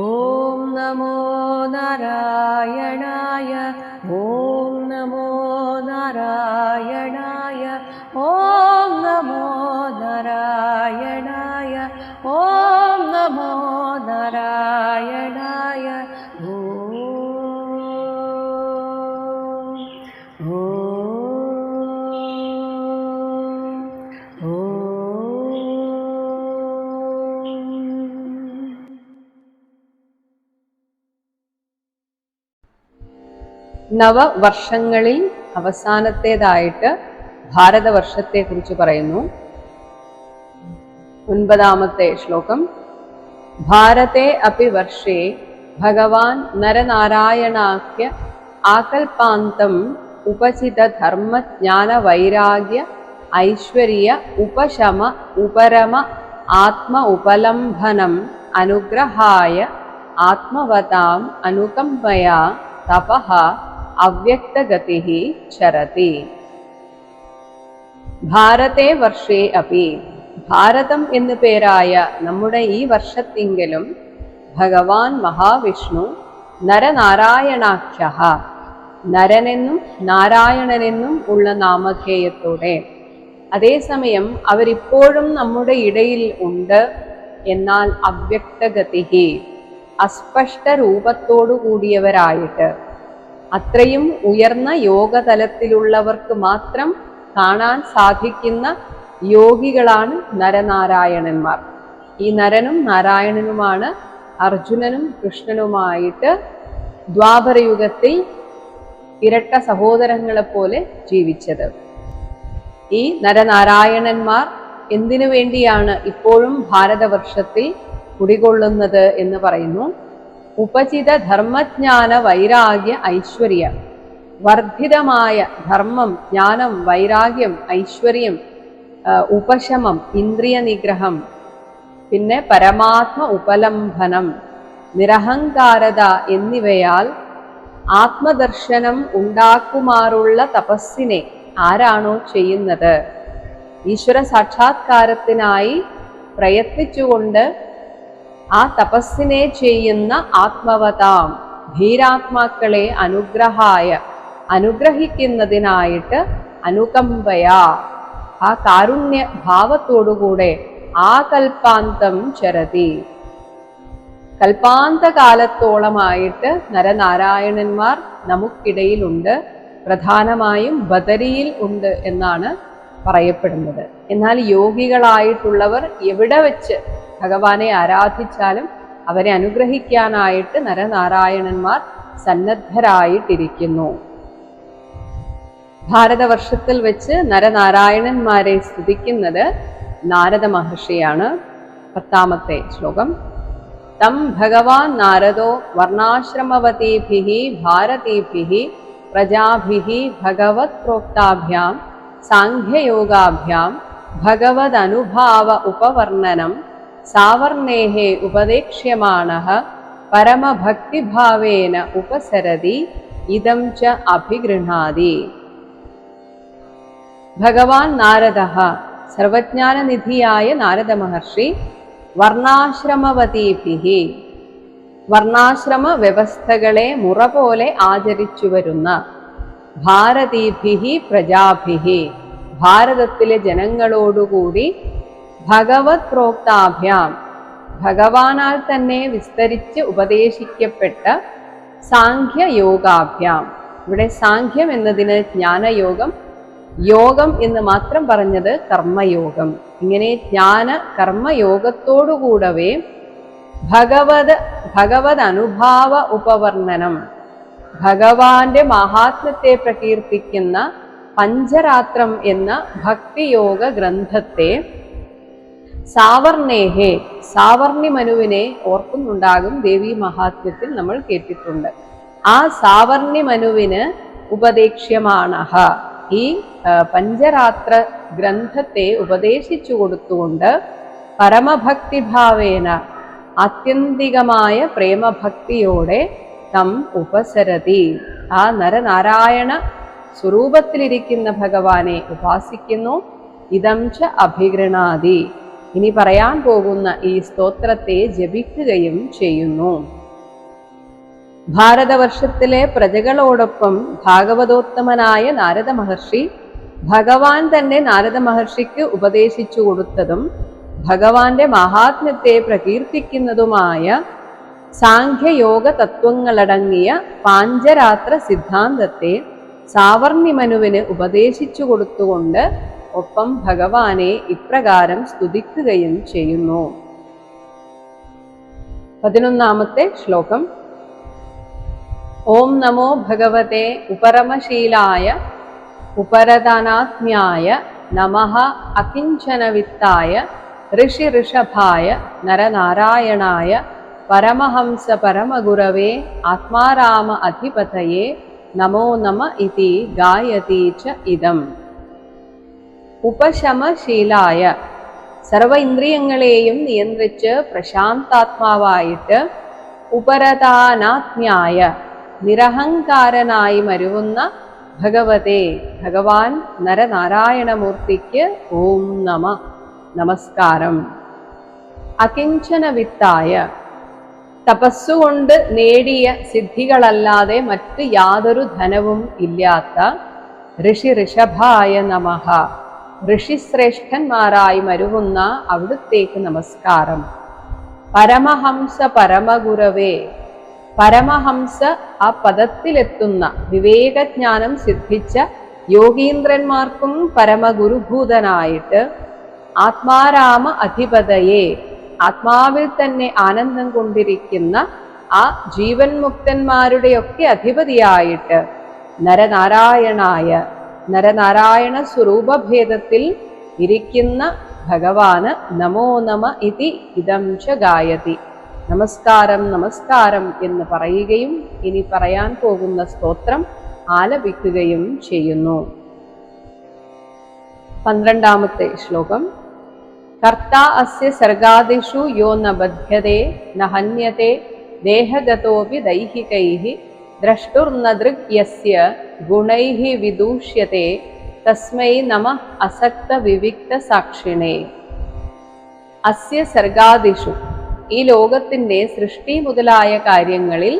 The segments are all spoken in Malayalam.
ॐ नमो नारायणाय നവവർഷങ്ങളിൽ അവസാനത്തേതായിട്ട് ഭാരതവർഷത്തെ കുറിച്ച് പറയുന്നു. ഒൻപതാമത്തെ ശ്ലോകം. ഭാരതേ അപ്പി വർഷേ ഭഗവാൻ നരനാരായണാഖ്യ ആകൽപാന്തം ഉപചിത ധർമ്മജ്ഞാന വൈരാഗ്യ ഐശ്വര്യ ഉപശമ ഉപരമ ആത്മ ഉപലംബനം അനുഗ്രഹായ ആത്മവതാം അനുകമ്പയാ തപഃ അവ്യക്തഗതി ചരതി. ഭാരതേ വർഷേ അപി. ഭാരതം എന്നു പേരായ നമ്മുടെ ഈ വർഷത്തെങ്കിലും ഭഗവാൻ മഹാവിഷ്ണു നരനാരായണാഖ്യ നരനെന്നും നാരായണനെന്നും ഉള്ള നാമധേയത്തോടെ. അതേസമയം അവരിപ്പോഴും നമ്മുടെ ഇടയിൽ ഉണ്ട് എന്നാൽ അവ്യക്തഗതി. അസ്പഷ്ട രൂപത്തോടു കൂടിയവരായിട്ട്. അത്രയും ഉയർന്ന യോഗതലത്തിലുള്ളവർക്ക് മാത്രം കാണാൻ സാധിക്കുന്ന യോഗികളാണ് നരനാരായണന്മാർ. ഈ നരനും നാരായണനുമാണ് അർജുനനും കൃഷ്ണനുമായിട്ട് ദ്വാപരയുഗത്തിൽ ഇരട്ട സഹോദരങ്ങളെ പോലെ ജീവിച്ചത്. ഈ നരനാരായണന്മാർ എന്തിനു വേണ്ടിയാണ് ഇപ്പോഴും ഭാരതവർഷത്തിൽ കുടികൊള്ളുന്നത് എന്ന് പറയുന്നു? ഉപചിത ധർമ്മജ്ഞാന വൈരാഗ്യ ഐശ്വര്യ. വർദ്ധിതമായ ധർമ്മം ജ്ഞാനം വൈരാഗ്യം ഐശ്വര്യം ഉപശമം ഇന്ദ്രിയ നിഗ്രഹം പിന്നെ പരമാത്മ ഉപലംഭനം നിരഹങ്കാരത എന്നിവയാൽ ആത്മദർശനം ഉണ്ടാക്കുമാറുള്ള തപസ്സിനെ ആരാണോ ചെയ്യുന്നത്? ഈശ്വര സാക്ഷാത്കാരത്തിനായി പ്രയത്നിച്ചുകൊണ്ട് ആ തപസ്സിനെ ചെയ്യുന്ന ആത്മവതാം ധീരാത്മാക്കളെ അനുഗ്രഹായ അനുഗ്രഹിക്കുന്നതിനായിട്ട് അനുകമ്പയാ. ആ കാരുണ്യ ഭാവത്തോടുകൂടെ ആ കൽപ്പാന്തം ചരതി. കൽപ്പാന്തകാലത്തോളമായിട്ട് നരനാരായണന്മാർ നമുക്കിടയിലുണ്ട്. പ്രധാനമായും ബദരിയിൽ ഉണ്ട് എന്നാണ് പറയപ്പെടുന്നത്. എന്നാൽ യോഗികളായിട്ടുള്ളവർ എവിടെ വെച്ച് ഭഗവാനെ ആരാധിച്ചാലും അവരെ അനുഗ്രഹിക്കാനായിട്ട് നരനാരായണന്മാർ സന്നദ്ധരായിട്ടിരിക്കുന്നു. ഭാരതവർഷത്തിൽ വെച്ച് നരനാരായണന്മാരെ സ്തുതിക്കുന്നത് നാരദ മഹർഷിയാണ്. പത്താമത്തെ ശ്ലോകം. തം ഭഗവാൻ നാരദോ വർണാശ്രമവതീഭി ഭാരതീഭി പ്രജാഭി ഭഗവത് പ്രോക്താഭ്യാം സാഖ്യയോഗാഭ്യാം ഭഗവതനുഭാവ ഉപവർണനം സാവർണേः ഉപദേക്ഷ്യമാണ പരമഭക്തിഭാവേന ഉപസരതി ഇതം ച അഭിഗൃഹാതി. ഭഗവാൻ നാരദ സർവജ്ഞാനനിധിയായ നാരദ മഹർഷി വർണാശ്രമവതീഭിഹി വർണാശ്രമ വ്യവസ്ഥകളെ മുറ പോലെ ആചരിച്ചു വരുന്ന ഭാരതീഭിഹി പ്രജാഭിഹി ഭാരതത്തിലെ ജനങ്ങളോടുകൂടി ഭഗവത് പ്രോക്താഭ്യാം ഭഗവാനാൽ തന്നെ വിസ്തരിച്ച് ഉപദേശിക്കപ്പെട്ട സാഖ്യയോഗാഭ്യാം. ഇവിടെ സാഖ്യം എന്നതിന് ജ്ഞാനയോഗം യോഗം എന്ന് മാത്രം പറഞ്ഞത് കർമ്മയോഗം. ഇങ്ങനെ ജ്ഞാന കർമ്മയോഗത്തോടുകൂടവേ ഭഗവത് ഭഗവത് അനുഭാവ ഉപവർണനം. ഭഗവാന്റെ മഹാത്മ്യത്തെ പ്രകീർത്തിക്കുന്ന പഞ്ചരാത്രം എന്ന ഭക്തിയോഗ ഗ്രന്ഥത്തെ സാവർണേഹേ സാവർണി മനുവിനെ ഓർക്കുന്നുണ്ടാകും ദേവി മഹാത്മ്യത്തിൽ നമ്മൾ കേട്ടിട്ടുണ്ട്. ആ സാവർണി മനുവിന് ഉപദേക്ഷ്യമാണഹ ഈ പഞ്ചരാത്ര ഗ്രന്ഥത്തെ ഉപദേശിച്ചു കൊടുത്തുകൊണ്ട് പരമഭക്തിഭാവേന ആത്യന്തികമായ പ്രേമഭക്തിയോടെ തം ഉപസരതി. ആ നരനാരായണ സ്വരൂപത്തിലിരിക്കുന്ന ഭഗവാനെ ഉപാസിക്കുന്നു. ഇതം ച അഭിഗൃണാതി ഇനി പറയാൻ പോകുന്ന ഈ സ്തോത്രത്തെ ജപിക്കുകയും ചെയ്യുന്നു. ഭാരതവർഷത്തിലെ പ്രജകളോടൊപ്പം ഭാഗവതോത്തമനായ നാരദ മഹർഷി ഭഗവാൻ തന്നെ നാരദ മഹർഷിക്ക് ഉപദേശിച്ചു കൊടുത്തതും ഭഗവാന്റെ മഹാത്മ്യത്തെ പ്രകീർത്തിക്കുന്നതുമായ സാഖ്യയോഗ തത്വങ്ങളടങ്ങിയ പാഞ്ചരാത്ര സിദ്ധാന്തത്തെ സാവർണിമനുവിന് ഉപദേശിച്ചു കൊടുത്തുകൊണ്ട് ഒപ്പം ഭഗവാനെ ഇപ്രകാരം സ്തുതിക്കുകയും ചെയ്യുന്നു. പതിനൊന്നാമത്തെ ശ്ലോകം. ഓം നമോ ഭഗവത്തെ ഉപരമശീലായ ഉപരദാനാത്മ്യായ നമ അകിഞ്ചനവിത്തായ ഋഷി ഋഷഭായ നരനാരായണായ പരമഹംസ പരമഗുരവേ ആത്മാരാമ അധിപതയെ നമോ നമ ഇതി ഗായതി ച ഇതം ഉപശമശീലായ സർവ ഇന്ദ്രിയങ്ങളെയും നിയന്ത്രിച്ച് പ്രശാന്താത്മാവായിട്ട് ഉപരതാനാത്മ്യായ നിരഹങ്കാരനായി മരുവുന്ന ഭഗവതേ ഭഗവാൻ നരനാരായണമൂർത്തിക്ക് ഓം നമ. നമസ്കാരം. അകിഞ്ചന വിത്തായ തപസ്സുകൊണ്ട് നേടിയ സിദ്ധികളല്ലാതെ മറ്റ് യാതൊരു ധനവും ഇല്ലാത്ത ഋഷി ഋഷഭായ നമഃ. ഋഷിശ്രേഷ്ഠന്മാരായി മരുവുന്ന അവിടുത്തേക്ക് നമസ്കാരം. പരമഹംസ പരമഗുരവേ പരമഹംസ ആ പദത്തിലെത്തുന്ന വിവേകജ്ഞാനം സിദ്ധിച്ച യോഗീന്ദ്രന്മാർക്കും പരമഗുരുഭൂതനായിട്ട് ആത്മാരാമ അധിപതയെ ആത്മാവിൽ തന്നെ ആനന്ദം കൊണ്ടിരിക്കുന്ന ആ ജീവൻ മുക്തന്മാരുടെയൊക്കെ അധിപതിയായിട്ട് നരനാരായണായ നരനാരായണ സ്വരൂപഭേദത്തിൽ ഇരിക്കുന്ന ഭഗവാന് നമോ നമ ഇതി ഇതം ച ഗായതി. നമസ്കാരം നമസ്കാരം എന്ന് പറയുകയും ഇനി പറയാൻ പോകുന്ന സ്തോത്രം ആലപിക്കുകയും ചെയ്യുന്നു. പന്ത്രണ്ടാമത്തെ ശ്ലോകം. കർത്ത അസ്യ സർഗാദിഷു യോ ന ബധ്യതേ ന ഹന്യത്തെ ദേഹഗതോപി ദൈഹികൈ ദ്രഷ്ടുർനദൃക് യസ്യ ഗുണൈ വിദൂഷ്യത്തെ തസ്മൈ നമ അസക്ത വിവിക്ത സാക്ഷിണേ. അസ്യ സർഗാദിഷു. ഈ ലോകത്തിന്റെ സൃഷ്ടി മുതലായ കാര്യങ്ങളിൽ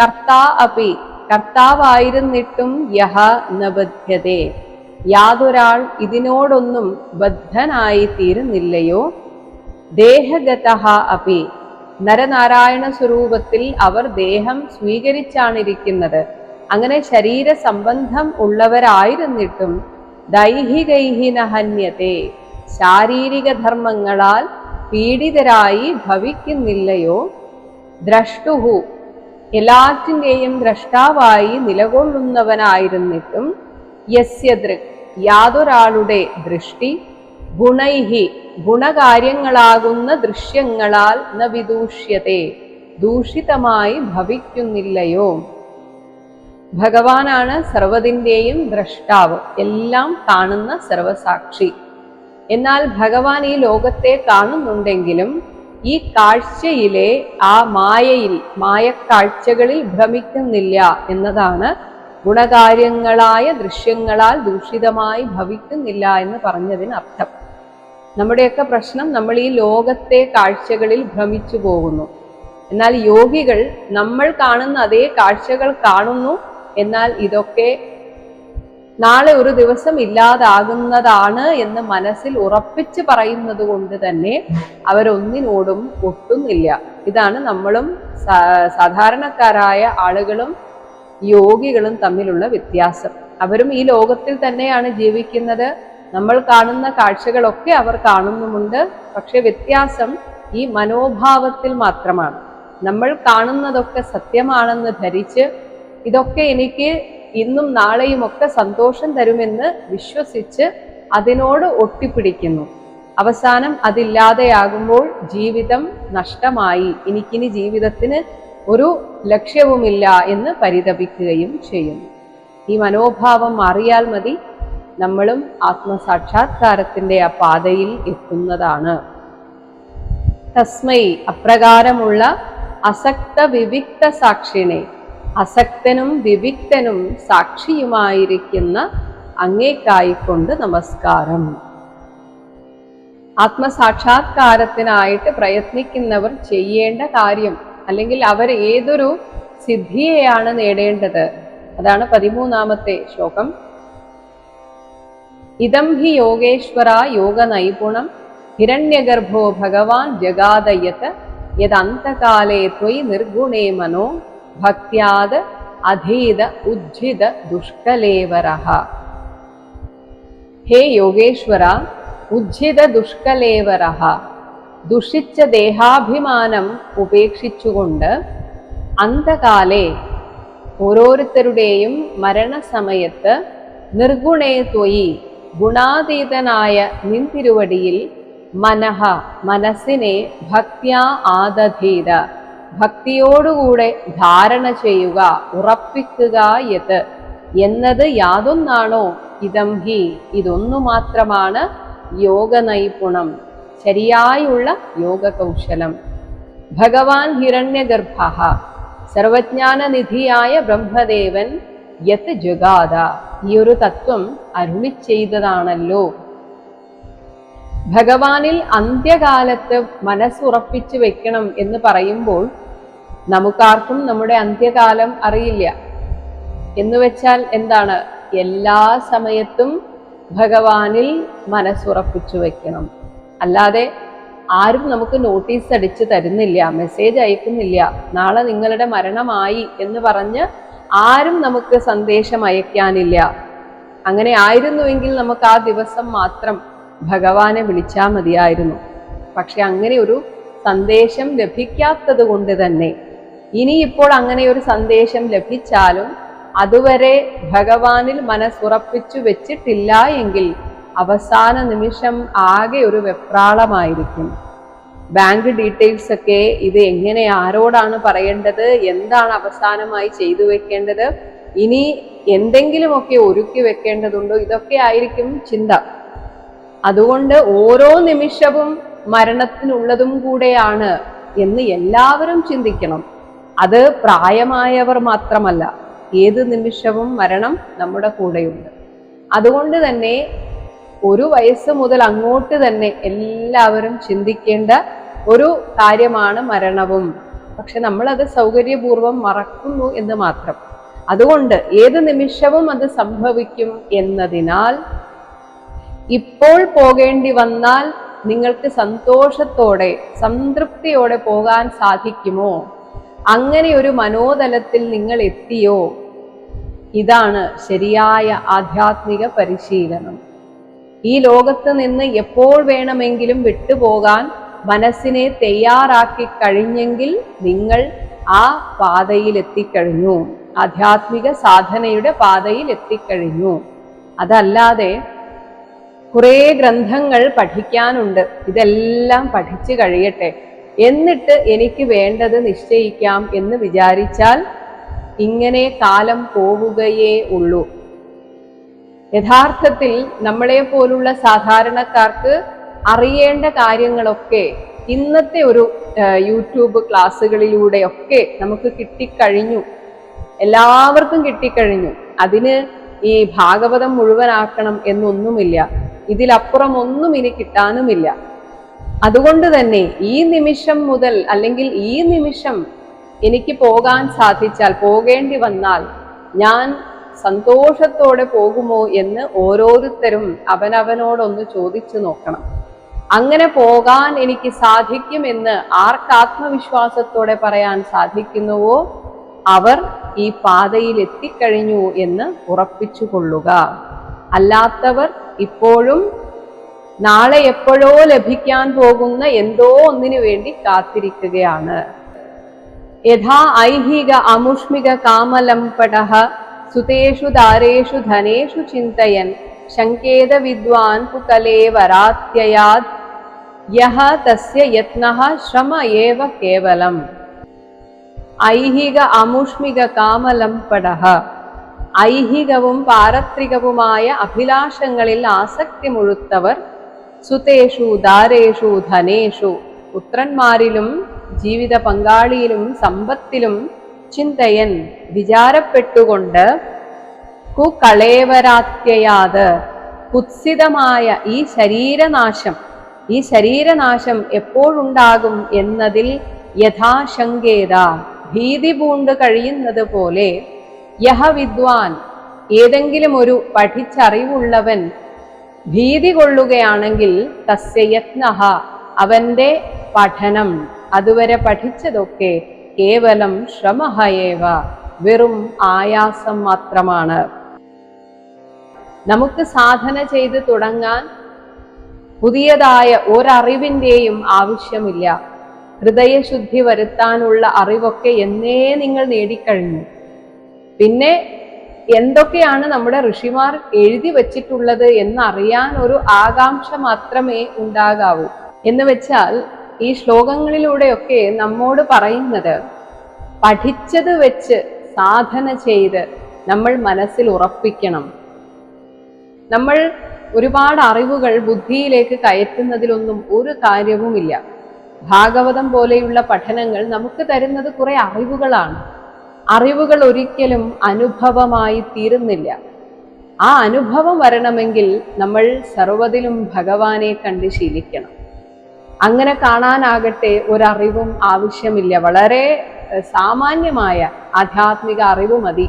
കർത്താ അപി കർത്താവായിരുന്നിട്ടും യഹ നബധ്യതേ യാതൊരാൾ ഇതിനോടൊന്നും ബദ്ധനായി തീരുന്നില്ലയോ ദേഹഗത അപി. നരനാരായണ സ്വരൂപത്തിൽ അവർ ദേഹം സ്വീകരിച്ചാണിരിക്കുന്നത്. അങ്ങനെ ശരീര സംബന്ധം ഉള്ളവരായിരുന്നിട്ടും ദൈഹികൈഹിന ഹന്യത്തെ. ശാരീരിക ധർമ്മങ്ങളാൽ പീഡിതരായി ഭവിക്കുന്നില്ലയോ? ദ്രഷ്ടുഹു. എല്ലാറ്റിന്റെയും ദ്രഷ്ടാവായി നിലകൊള്ളുന്നവനായിരുന്നിട്ടും യസ്യ ദൃക് യാതൊരാളുടെ ദൃഷ്ടി ഗുണൈഹി ഗുണകാര്യങ്ങളാകുന്ന ദൃശ്യങ്ങളാൽ ന വിദൂഷ്യത്തെ ദൂഷിതമായി ഭവിക്കുന്നില്ലയോ? ഭഗവാനാണ് സർവതിന്റെയും ദ്രഷ്ടാവ്. എല്ലാം കാണുന്ന സർവസാക്ഷി എന്നാൽ ഭഗവാൻ ഈ ലോകത്തെ കാണുന്നുണ്ടെങ്കിലും ഈ കാഴ്ചയിലെ ആ മായയിൽ മായക്കാഴ്ചകളിൽ ഭ്രമിക്കുന്നില്ല എന്നതാണ് ഗുണകാര്യങ്ങളായ ദൃശ്യങ്ങളാൽ ദൂഷിതമായി ഭവിക്കുന്നില്ല എന്ന് പറഞ്ഞതിന് അർത്ഥം നമ്മുടെയൊക്കെ പ്രശ്നം നമ്മൾ ഈ ലോകത്തെ കാഴ്ചകളിൽ ഭ്രമിച്ചു പോകുന്നു. എന്നാൽ യോഗികൾ നമ്മൾ കാണുന്ന അതേ കാഴ്ചകൾ കാണുന്നു. എന്നാൽ ഇതൊക്കെ നാളെ ഒരു ദിവസം ഇല്ലാതാകുന്നതാണ് എന്ന് മനസ്സിൽ ഉറപ്പിച്ച് പറയുന്നത് കൊണ്ട് തന്നെ അവരൊന്നിനോടും ഒട്ടുന്നില്ല ഇതാണ് നമ്മളും സാധാരണക്കാരായ ആളുകളും യോഗികളും തമ്മിലുള്ള വ്യത്യാസം. അവരും ഈ ലോകത്തിൽ തന്നെയാണ് ജീവിക്കുന്നത്. നമ്മൾ കാണുന്ന കാഴ്ചകളൊക്കെ അവർ കാണുന്നുമുണ്ട്. പക്ഷെ വ്യത്യാസം ഈ മനോഭാവത്തിൽ മാത്രമാണ്. നമ്മൾ കാണുന്നതൊക്കെ സത്യമാണെന്ന് ധരിച്ച് ഇതൊക്കെ എനിക്ക് ഇന്നും നാളെയും ഒക്കെ സന്തോഷം തരുമെന്ന് വിശ്വസിച്ച് അതിനോട് ഒട്ടിപ്പിടിക്കുന്നു. അവസാനം അതില്ലാതെയാകുമ്പോൾ ജീവിതം നഷ്ടമായി. എനിക്കിനി ജീവിതത്തിന് ഒരു ലക്ഷ്യവുമില്ല എന്ന് പരിതപിക്കുകയും ചെയ്യുന്നു. ഈ മനോഭാവം മാറിയാൽ മതി നമ്മളും ആത്മസാക്ഷാത്കാരത്തിന്റെ ആ പാതയിൽ എത്തുന്നതാണ്. തസ്മൈ അപ്രകാരമുള്ള അസക്ത വിവിക്ത സാക്ഷിനെ അസക്തനും വിവിക്തനും സാക്ഷിയുമായിരിക്കുന്ന അങ്ങേക്കായിക്കൊണ്ട് നമസ്കാരം. ആത്മസാക്ഷാത്കാരത്തിനായിട്ട് പ്രയത്നിക്കുന്നവർ ചെയ്യേണ്ട കാര്യം അല്ലെങ്കിൽ അവർ ഏതൊരു സിദ്ധിയെയാണ് നേടേണ്ടത്? അതാണ് പതിമൂന്നാമത്തെ ശ്ലോകം. ഇതം ഹി യോഗേശ്വര യോഗ നൈപുണം ഹിരണ്യഗർഭോ ഭഗവാൻ ജഗാദയത് യദന്തകാലേ ത്വയി നിർഗുണേ മനോ ഭക്യാത് അധീത ഉജ്ജിത ദുഷ്കലേവരഹ. ഹേ യോഗേശ്വര ഉജ്ജിത ദുഷ്കലേവരഹ. ദുഷിച്ച ദേഹാഭിമാനം ഉപേക്ഷിച്ചുകൊണ്ട് അന്ധകാലെ ഓരോരുത്തരുടെയും മരണസമയത്ത് നിർഗുണേ ത്വയി ഗുണാതീതനായ നിൻതിരുവടിയിൽ മനഃ മനസ്സിനെ ഭക്ത്യാ ആദധീത. ഭക്തിയോടുകൂടെ ധാരണ ചെയ്യുക ഉറപ്പിക്കുക യത് എന്നത് യാതൊന്നാണോ? ഇതം ഹി ഇതൊന്നു മാത്രമാണ് യോഗ നൈപുണം ശരിയായുള്ള യോഗ കൗശലം ഭഗവാൻ ഹിരണ്യഗർഭ സർവജ്ഞാനനിധിയായ ബ്രഹ്മദേവൻ യത് ജഗാത ഈ ഒരു തത്വം അരുളി ചെയ്തതാണല്ലോ ഭഗവാനിൽ അന്ത്യകാലത്ത് മനസ്സുറപ്പിച്ചു വെക്കണം എന്ന് പറയുമ്പോൾ നമുക്കാർക്കും നമ്മുടെ അന്ത്യകാലം അറിയില്ല. എന്ന് വെച്ചാൽ എന്താണ്? എല്ലാ സമയത്തും ഭഗവാനിൽ മനസ്സുറപ്പിച്ചു വെക്കണം. അല്ലാതെ ആരും നമുക്ക് നോട്ടീസ് അടിച്ച് തരുന്നില്ല മെസ്സേജ് അയക്കുന്നില്ല. നാളെ നിങ്ങളുടെ മരണമായി എന്ന് പറഞ്ഞ് ആരും നമുക്ക് സന്ദേശം അയക്കാനില്ല. അങ്ങനെ ആയിരുന്നുവെങ്കിൽ നമുക്ക് ആ ദിവസം മാത്രം ഭഗവാനെ വിളിച്ചാൽ മതിയായിരുന്നു. പക്ഷെ അങ്ങനെ ഒരു സന്ദേശം ലഭിക്കാത്തത് കൊണ്ട് തന്നെ ഇനിയിപ്പോൾ അങ്ങനെ ഒരു സന്ദേശം ലഭിച്ചാലും അതുവരെ ഭഗവാനിൽ മനസ്സുറപ്പിച്ചു വെച്ചിട്ടില്ല എങ്കിൽ അവസാന നിമിഷം ആകെ ഒരു വെപ്രാളമായിരിക്കും. ബാങ്ക് ഡീറ്റെയിൽസ് ഒക്കെ ഇത് എങ്ങനെ ആരോടാണ് പറയേണ്ടത് എന്താണ് അവസാനമായി ചെയ്തു വെക്കേണ്ടത് ഇനി എന്തെങ്കിലുമൊക്കെ ഒരുക്കി വെക്കേണ്ടതുണ്ടോ ഇതൊക്കെ ആയിരിക്കും ചിന്ത. അതുകൊണ്ട് ഓരോ നിമിഷവും മരണത്തിനുള്ളതും കൂടെയാണ് എന്ന് എല്ലാവരും ചിന്തിക്കണം. അത് പ്രായമായവർ മാത്രമല്ല ഏത് നിമിഷവും മരണം നമ്മുടെ കൂടെയുണ്ട്. അതുകൊണ്ട് തന്നെ ഒരു വയസ്സ് മുതൽ അങ്ങോട്ട് തന്നെ എല്ലാവരും ചിന്തിക്കേണ്ട ഒരു കാര്യമാണ് മരണവും. പക്ഷെ നമ്മളത് സൗകര്യപൂർവം മറക്കുന്നു എന്ന് മാത്രം. അതുകൊണ്ട് ഏത് നിമിഷവും അത് സംഭവിക്കും എന്നതിനാൽ ഇപ്പോൾ പോകേണ്ടി വന്നാൽ നിങ്ങൾക്ക് സന്തോഷത്തോടെ സംതൃപ്തിയോടെ പോകാൻ സാധിക്കുമോ? അങ്ങനെ ഒരു മനോതലത്തിൽ നിങ്ങൾ എത്തിയോ ഇതാണ് ശരിയായ ആധ്യാത്മിക പരിശീലനം. ഈ ലോകത്ത് നിന്ന് എപ്പോൾ വേണമെങ്കിലും വിട്ടുപോകാൻ മനസ്സിനെ തയ്യാറാക്കി കഴിഞ്ഞെങ്കിൽ നിങ്ങൾ ആ പാതയിൽ എത്തിക്കഴിഞ്ഞു ആധ്യാത്മിക സാധനയുടെ പാതയിൽ എത്തിക്കഴിഞ്ഞു അതല്ലാതെ കുറേ ഗ്രന്ഥങ്ങൾ പഠിക്കാനുണ്ട്. ഇതെല്ലാം പഠിച്ചു കഴിയട്ടെ. എന്നിട്ട് എനിക്ക് വേണ്ടത് നിശ്ചയിക്കാം എന്ന് വിചാരിച്ചാൽ ഇങ്ങനെ കാലം പോവുകയേ ഉള്ളൂ. യഥാർത്ഥത്തിൽ നമ്മളെ പോലുള്ള സാധാരണക്കാർക്ക് അറിയേണ്ട കാര്യങ്ങളൊക്കെ ഇന്നത്തെ ഒരു യൂട്യൂബ് ക്ലാസ്സുകളിലൂടെയൊക്കെ നമുക്ക് കിട്ടിക്കഴിഞ്ഞു. എല്ലാവർക്കും കിട്ടിക്കഴിഞ്ഞു. അതിന് ഈ ഭാഗവതം മുഴുവനാക്കണം എന്നൊന്നുമില്ല. ഇതിലപ്പുറം ഒന്നും ഇനി കിട്ടാനുമില്ല. അതുകൊണ്ട് തന്നെ ഈ നിമിഷം മുതൽ അല്ലെങ്കിൽ ഈ നിമിഷം എനിക്ക് പോകാൻ സാധിച്ചാൽ പോകേണ്ടി വന്നാൽ ഞാൻ സന്തോഷത്തോടെ പോകുമോ എന്ന് ഓരോരുത്തരും അവനവനോടൊന്ന് ചോദിച്ചു നോക്കണം. അങ്ങനെ പോകാൻ എനിക്ക് സാധിക്കുമെന്ന് ആർക്ക് ആത്മവിശ്വാസത്തോടെ പറയാൻ സാധിക്കുന്നുവോ? അവർ ഈ പാതയിൽ എത്തിക്കഴിഞ്ഞു എന്ന് ഉറപ്പിച്ചു കൊള്ളുക. അല്ലാത്തവർ ഇപ്പോഴും നാളെ എപ്പോഴോ ലഭിക്കാൻ പോകുന്ന എന്തോ ഒന്നിനു വേണ്ടി കാത്തിരിക്കുകയാണ്. യഥാ ഐഹിക അമുഷ്മിക കാമലംപടഃ ദാരേഷു ധനേഷു ചിന്തയൻ ശങ്കേത വിദ്വാൻ പുകലേവരാത്യയാത് യഹ തസ്യ യത്നഃ ശ്രമ ഏവ കേവലം ഐഹിക അമുഷ്മിക കാമലംപടഃ ഐഹികവും പാരത്രികവുമായ അഭിലാഷങ്ങളിൽ ആസക്തി മുഴുത്തവർ സുതേഷു ദാരേഷു ധനേഷു പുത്രന്മാരിലും ജീവിത പങ്കാളിയിലും സമ്പത്തിലും ചിന്തയൻ വിചാരപ്പെട്ടുകൊണ്ട് കുകളേവരാത്യയാത് കുത്സിതമായ ഈ ശരീരനാശം ഈ ശരീരനാശം എപ്പോഴുണ്ടാകും എന്നതിൽ യഥാശങ്കേത ഭീതി പൂണ്ട് കഴിയുന്നത് പോലെ യഹ വിദ്വാൻ ഏതെങ്കിലും ഒരു പഠിച്ചറിവുള്ളവൻ ഭീതി കൊള്ളുകയാണെങ്കിൽ തസ്യ അവന്റെ പഠനം അതുവരെ പഠിച്ചതൊക്കെ കേവലം ശ്രമഹയേവ വെറും ആയാസം മാത്രമാണ്. നമുക്ക് സാധന ചെയ്ത് തുടങ്ങാൻ പുതിയതായ ഒരറിവിന്റെയും ആവശ്യമില്ല. ഹൃദയശുദ്ധി വരുത്താനുള്ള അറിവൊക്കെ എന്നേ നിങ്ങൾ നേടിക്കഴിഞ്ഞു. പിന്നെ എന്തൊക്കെയാണ് നമ്മുടെ ഋഷിമാർ എഴുതി വച്ചിട്ടുള്ളത് എന്നറിയാൻ ഒരു ആകാംക്ഷ മാത്രമേ ഉണ്ടാകാവൂ. എന്ന് വെച്ചാൽ ഈ ശ്ലോകങ്ങളിലൂടെയൊക്കെ നമ്മോട് പറയുന്നത് പഠിച്ചത് വെച്ച് സാധന ചെയ്ത് നമ്മൾ മനസ്സിൽ ഉറപ്പിക്കണം. നമ്മൾ ഒരുപാട് അറിവുകൾ ബുദ്ധിയിലേക്ക് കയറ്റുന്നതിലൊന്നും ഒരു കാര്യവുമില്ല. ഭാഗവതം പോലെയുള്ള പഠനങ്ങൾ നമുക്ക് തരുന്നത് കുറെ അറിവുകളാണ്. അറിവുകൾ ഒരിക്കലും അനുഭവമായി തീരുന്നില്ല. ആ അനുഭവം വരണമെങ്കിൽ നമ്മൾ സർവതിലും ഭഗവാനെ കണ്ട് ശീലിക്കണം. അങ്ങനെ കാണാനാകട്ടെ ഒരറിവും ആവശ്യമില്ല. വളരെ സാമാന്യമായ ആധ്യാത്മിക അറിവ് മതി.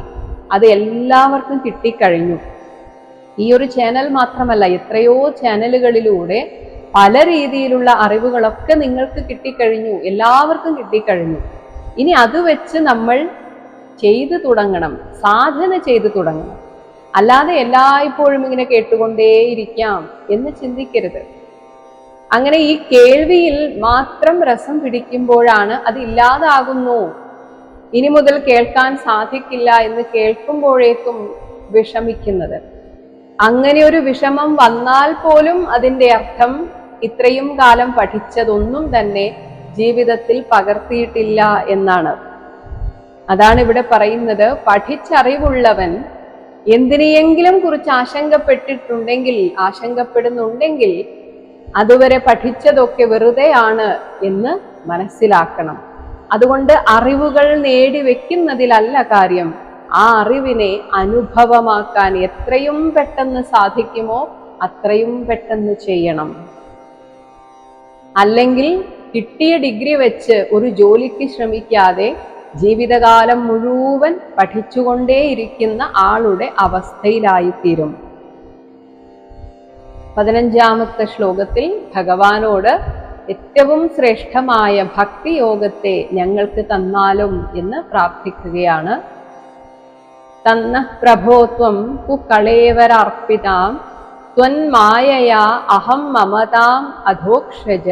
അത് എല്ലാവർക്കും കിട്ടിക്കഴിഞ്ഞു. ഈ ഒരു ചാനൽ മാത്രമല്ല എത്രയോ ചാനലുകളിലൂടെ പല രീതിയിലുള്ള അറിവുകളൊക്കെ നിങ്ങൾക്ക് കിട്ടിക്കഴിഞ്ഞു. എല്ലാവർക്കും കിട്ടിക്കഴിഞ്ഞു. ഇനി അത് വെച്ച് നമ്മൾ ചെയ്തു തുടങ്ങണം. സാധന ചെയ്തു തുടങ്ങണം. അല്ലാതെ എല്ലായ്പ്പോഴും ഇങ്ങനെ കേട്ടുകൊണ്ടേയിരിക്കാം എന്ന് ചിന്തിക്കരുത്. അങ്ങനെ ഈ കേൾവിയിൽ മാത്രം രസം പിടിക്കുമ്പോഴാണ് അത് ഇല്ലാതാകുന്നു. ഇനി മുതൽ കേൾക്കാൻ സാധിക്കില്ല എന്ന് കേൾക്കുമ്പോഴേക്കും വിഷമിക്കുന്നത്. അങ്ങനെ ഒരു വിഷമം വന്നാൽ പോലും അതിന്റെ അർത്ഥം ഇത്രയും കാലം പഠിച്ചതൊന്നും തന്നെ ജീവിതത്തിൽ പകർത്തിയിട്ടില്ല എന്നാണ്. അതാണ് ഇവിടെ പറയുന്നത്. പഠിച്ചറിവുള്ളവൻ എന്തിനെയെങ്കിലും കുറിച്ച് ആശങ്കപ്പെട്ടിട്ടുണ്ടെങ്കിൽ ആശങ്കപ്പെടുന്നുണ്ടെങ്കിൽ അതുവരെ പഠിച്ചതൊക്കെ വെറുതെയാണ് എന്ന് മനസ്സിലാക്കണം. അതുകൊണ്ട് അറിവുകൾ നേടി വെക്കുന്നതിലല്ല കാര്യം. ആ അറിവിനെ അനുഭവമാക്കാൻ എത്രയും പെട്ടെന്ന് സാധിക്കുമോ അത്രയും പെട്ടെന്ന് ചെയ്യണം. അല്ലെങ്കിൽ കിട്ടിയ ഡിഗ്രി വെച്ച് ഒരു ജോലിക്ക് ശ്രമിക്കാതെ ജീവിതകാലം മുഴുവൻ പഠിച്ചുകൊണ്ടേയിരിക്കുന്ന ആളുടെ അവസ്ഥയിലായിത്തീരും. പതിനഞ്ചാമത്തെ ശ്ലോകത്തിൽ ഭഗവാനോട് ഏറ്റവും ശ്രേഷ്ഠമായ ഭക്തിയോഗത്തെ ഞങ്ങൾക്ക് തന്നാലും എന്ന് പ്രാർത്ഥിക്കുകയാണ്. തന്ന പ്രഭോത്വം കുക്കളേവരർപ്പിതാം ത്വന്മായയാ അഹം മമതാം അധോക്ഷജ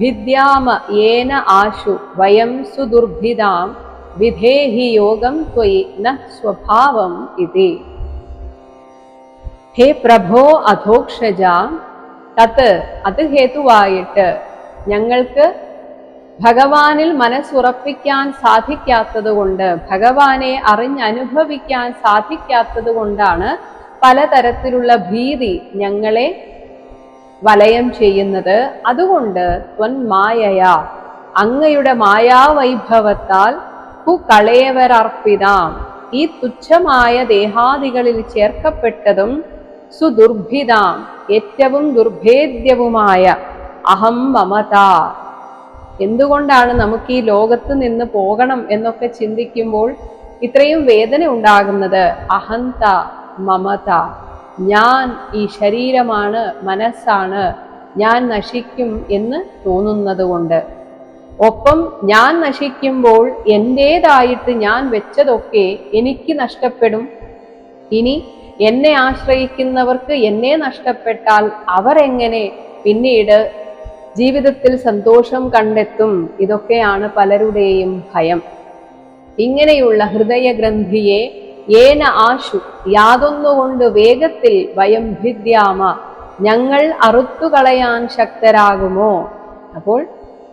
ഭിദ്യാമ യേന ആശു വയം സുദുർഭിതാം വിധേഹി യോഗം ത്വയി ന സ്വഭാവം ഇതി. ഹേ പ്രഭോ അധോക്ഷജ തത്ത് അത് ഹേതുവായിട്ട് ഞങ്ങൾക്ക് ഭഗവാനിൽ മനസ്സുറപ്പിക്കാൻ സാധിക്കാത്തത് കൊണ്ട് ഭഗവാനെ അറിഞ്ഞനുഭവിക്കാൻ സാധിക്കാത്തത് കൊണ്ടാണ് പലതരത്തിലുള്ള ഭീതി ഞങ്ങളെ വലയം ചെയ്യുന്നത്. അതുകൊണ്ട് ത്വന്മായയ അങ്ങയുടെ മായാവൈഭവത്താൽ കുകളേവരർപ്പിതാം. ഈ തുച്ഛമായ ദേഹാദികളിൽ ചേർക്കപ്പെട്ടതും സുദുർഭിതാം ഏറ്റവും ദുർഭേദ്യവുമായ അഹം മമത. എന്തുകൊണ്ടാണ് നമുക്ക് ഈ ലോകത്ത് നിന്ന് പോകണം എന്നൊക്കെ ചിന്തിക്കുമ്പോൾ ഇത്രയും വേദന ഉണ്ടാകുന്നത്? അഹന്ത മമത. ഞാൻ ഈ ശരീരമാണ് മനസ്സാണ് ഞാൻ നശിക്കും എന്ന് തോന്നുന്നത് കൊണ്ട് ഒപ്പം ഞാൻ നശിക്കുമ്പോൾ എന്റേതായിട്ട് ഞാൻ വെച്ചതൊക്കെ എനിക്ക് നഷ്ടപ്പെടും. ഇനി എന്നെ ആശ്രയിക്കുന്നവർക്ക് എന്നെ നഷ്ടപ്പെട്ടാൽ അവരെങ്ങനെ പിന്നീട് ജീവിതത്തിൽ സന്തോഷം കണ്ടെത്തും? ഇതൊക്കെയാണ് പലരുടെയും ഭയം. ഇങ്ങനെയുള്ള ഹൃദയഗ്രന്ഥിയെ ഏന ആശു യാതൊന്നുകൊണ്ട് വേഗത്തിൽ വയം ഭിദ്യാമ ഞങ്ങൾ അറുത്തുകളയാൻ ശക്തരാകുമോ? അപ്പോൾ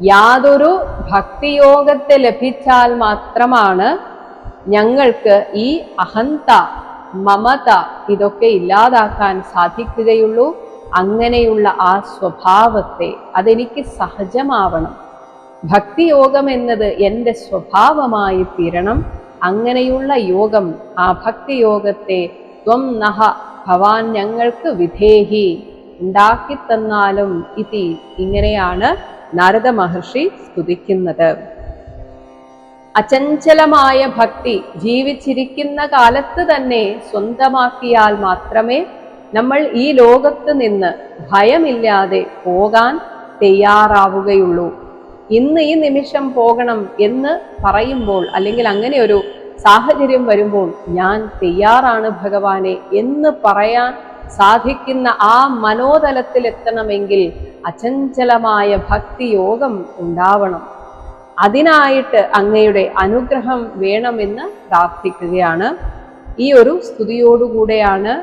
യാതൊരു ഭക്തിയോഗത്തെ ലഭിച്ചാൽ മാത്രമാണ് ഞങ്ങൾക്ക് ഈ അഹന്ത മമത ഇതൊക്കെ ഇല്ലാതാക്കാൻ സാധിക്കുകയുള്ളൂ. അങ്ങനെയുള്ള ആ സ്വഭാവത്തെ അതെനിക്ക് സഹജമാവണം. ഭക്തിയോഗം എന്നത് എന്റെ സ്വഭാവമായി തീരണം. അങ്ങനെയുള്ള യോഗം ആ ഭക്തിയോഗത്തെ ത്വം നഹ ഭവാൻ ഞങ്ങൾക്ക് വിധേഹി ഉണ്ടാക്കിത്തന്നാലും ഇതി ഇങ്ങനെയാണ് നാരദ മഹർഷി സ്തുതിക്കുന്നത്. അചഞ്ചലമായ ഭക്തി ജീവിച്ചിരിക്കുന്ന കാലത്ത് തന്നെ സ്വന്തമാക്കിയാൽ മാത്രമേ നമ്മൾ ഈ ലോകത്ത് നിന്ന് ഭയമില്ലാതെ പോകാൻ തയ്യാറാവുകയുള്ളൂ. ഇന്ന് ഈ നിമിഷം പോകണം എന്ന് പറയുമ്പോൾ അല്ലെങ്കിൽ അങ്ങനെ ഒരു സാഹചര്യം വരുമ്പോൾ ഞാൻ തയ്യാറാണ് ഭഗവാനെ എന്ന് പറയാൻ സാധിക്കുന്ന ആ മനോതലത്തിലെത്തണമെങ്കിൽ അചഞ്ചലമായ ഭക്തിയോഗം ഉണ്ടാവണം. അതിനായിട്ട് അങ്ങയുടെ അനുഗ്രഹം വേണമെന്ന് പ്രാർത്ഥിക്കുകയാണ്. ഈ ഒരു സ്തുതിയോടുകൂടെയാണ്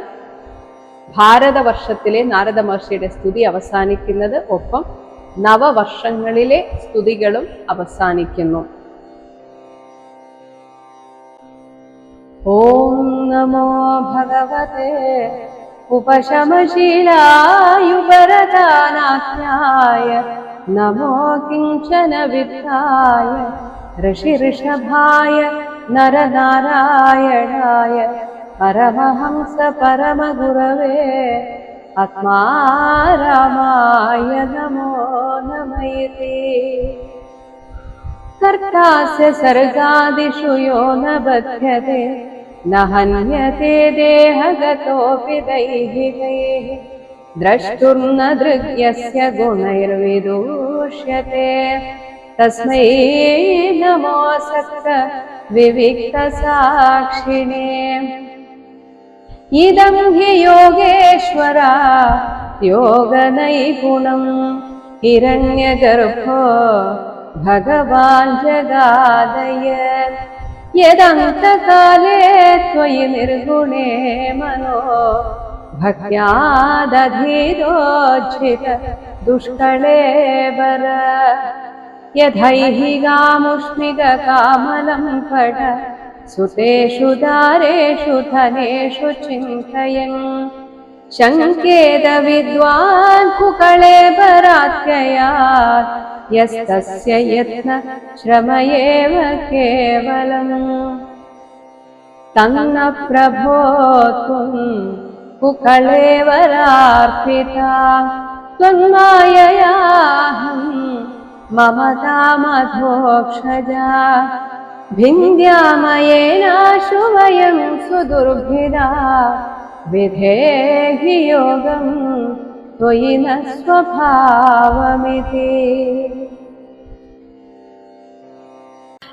ഭാരതവർഷത്തിലെ നാരദ മഹർഷിയുടെ സ്തുതി അവസാനിക്കുന്നത്. ഒപ്പം നവവർഷങ്ങളിലെ സ്തുതികളും അവസാനിക്കുന്നു. ഓം നമോ ഭഗവതേ नमो किञ्चन विद्धाय ऋषिऋषभाय नरनारायणाय परमहंस परमगुरवे अत्मा रमाय नमो नमयति। कर्तास्य सर्गादिषु यो न बध्यते न हन्यते देहगतोऽपि दैहिकैः। द्रष्टुर्न दृग्यस्य गुणैर्विदूष्यते। तस्मै नमोऽसक्त विविक्तसाक्षिणे। इदं हि योगेश्वरा योगनैपुणम् हिरण्यगर्भो भगवान् जगादय। यदन्तकाले त्वयि निर्गुणे मनो भग्यादधीरो दुष्कळे बर। यथै गामुष्णिककामलम् पठ सुतेषु दारेषु धनेषु चिन्तयन्। शङ्केत विद्वान् कुकळे यस्तस्य यत्न श्रम एव केवलम् तङ्गप्रभोतुम् कुकळेवरार्पिता त्वन्माययाहम् ममतामधोक्षजा भिन्द्यामयेनाशु वयं सुदुर्भिदा विधेहि योगम् त्वयि न स्वभावमिति